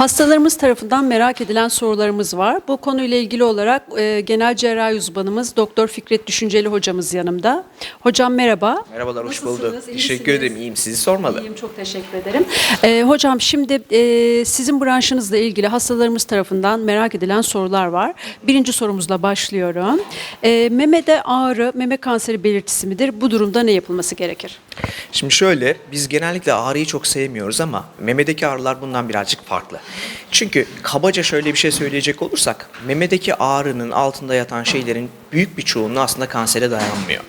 Hastalarımız tarafından merak edilen sorularımız var. Bu konuyla ilgili olarak e, genel cerrahi uzmanımız Doktor Fikret Düşünceli hocamız yanımda. Hocam merhaba. Merhabalar, hoş Nasılsınız, bulduk. iyi Teşekkür misiniz? ederim, iyiyim. Sizi sormalı. İyiyim, çok teşekkür ederim. E, hocam şimdi e, sizin branşınızla ilgili hastalarımız tarafından merak edilen sorular var. Birinci sorumuzla başlıyorum. E, memede ağrı, meme kanseri belirtisi midir? Bu durumda ne yapılması gerekir? Şimdi şöyle, biz genellikle ağrıyı çok sevmiyoruz ama memedeki ağrılar bundan birazcık farklı. Çünkü kabaca şöyle bir şey söyleyecek olursak, memedeki ağrının altında yatan şeylerin büyük bir çoğunluğu aslında kansere dayanmıyor.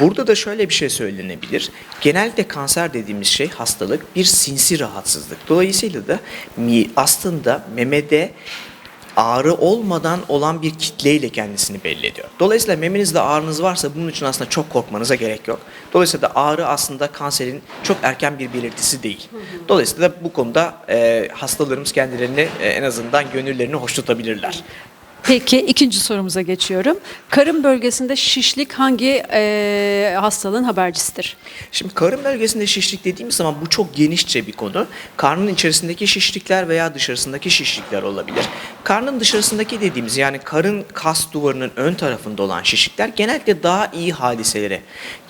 Burada da şöyle bir şey söylenebilir. Genellikle kanser dediğimiz şey hastalık bir sinsi rahatsızlık. Dolayısıyla da aslında memede ağrı olmadan olan bir kitleyle kendisini belli ediyor. Dolayısıyla memenizde ağrınız varsa bunun için aslında çok korkmanıza gerek yok. Dolayısıyla da ağrı aslında kanserin çok erken bir belirtisi değil. Dolayısıyla da bu konuda e, hastalarımız kendilerini e, en azından gönüllerini hoş tutabilirler. Peki ikinci sorumuza geçiyorum. Karın bölgesinde şişlik hangi e, hastalığın habercisidir? Şimdi karın bölgesinde şişlik dediğimiz zaman bu çok genişçe bir konu. Karnın içerisindeki şişlikler veya dışarısındaki şişlikler olabilir. Karnın dışarısındaki dediğimiz yani karın kas duvarının ön tarafında olan şişlikler genellikle daha iyi hadiselere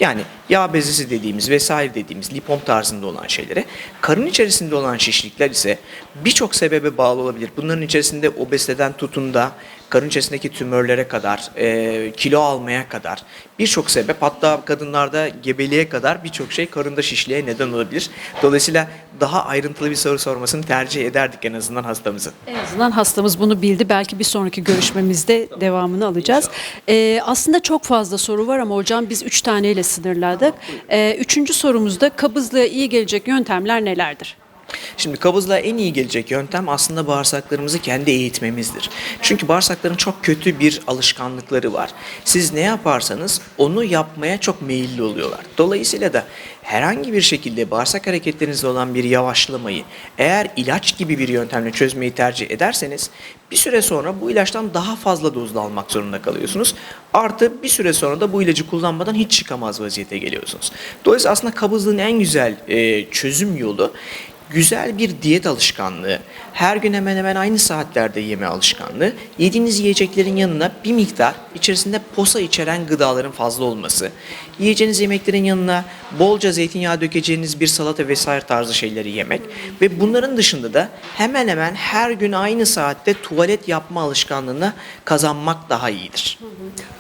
yani yağ bezesi dediğimiz vesaire dediğimiz lipom tarzında olan şeylere. Karın içerisinde olan şişlikler ise birçok sebebe bağlı olabilir. Bunların içerisinde obeziteden tutun da karın içerisindeki tümörlere kadar, e, kilo almaya kadar birçok sebep hatta kadınlarda gebeliğe kadar birçok şey karında şişliğe neden olabilir. Dolayısıyla daha ayrıntılı bir soru sormasını tercih ederdik en azından hastamızın. En azından hastamız bunu bildi. Belki bir sonraki görüşmemizde devamını alacağız. Ee, aslında çok fazla soru var ama hocam biz üç taneyle sınırladık. Ee, üçüncü sorumuzda kabızlığa iyi gelecek yöntemler nelerdir? Şimdi kabızlığa en iyi gelecek yöntem aslında bağırsaklarımızı kendi eğitmemizdir. Çünkü bağırsakların çok kötü bir alışkanlıkları var. Siz ne yaparsanız onu yapmaya çok meyilli oluyorlar. Dolayısıyla da herhangi bir şekilde bağırsak hareketlerinizde olan bir yavaşlamayı eğer ilaç gibi bir yöntemle çözmeyi tercih ederseniz bir süre sonra bu ilaçtan daha fazla dozda almak zorunda kalıyorsunuz. Artı bir süre sonra da bu ilacı kullanmadan hiç çıkamaz vaziyete geliyorsunuz. Dolayısıyla aslında kabızlığın en güzel e, çözüm yolu güzel bir diyet alışkanlığı, her gün hemen hemen aynı saatlerde yeme alışkanlığı, yediğiniz yiyeceklerin yanına bir miktar içerisinde posa içeren gıdaların fazla olması, yiyeceğiniz yemeklerin yanına bolca zeytinyağı dökeceğiniz bir salata vesaire tarzı şeyleri yemek ve bunların dışında da hemen hemen her gün aynı saatte tuvalet yapma alışkanlığını kazanmak daha iyidir.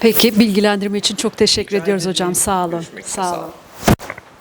Peki bilgilendirme için çok teşekkür ediyoruz ederim. hocam. Sağ olun. Görüşmek Sağ olun.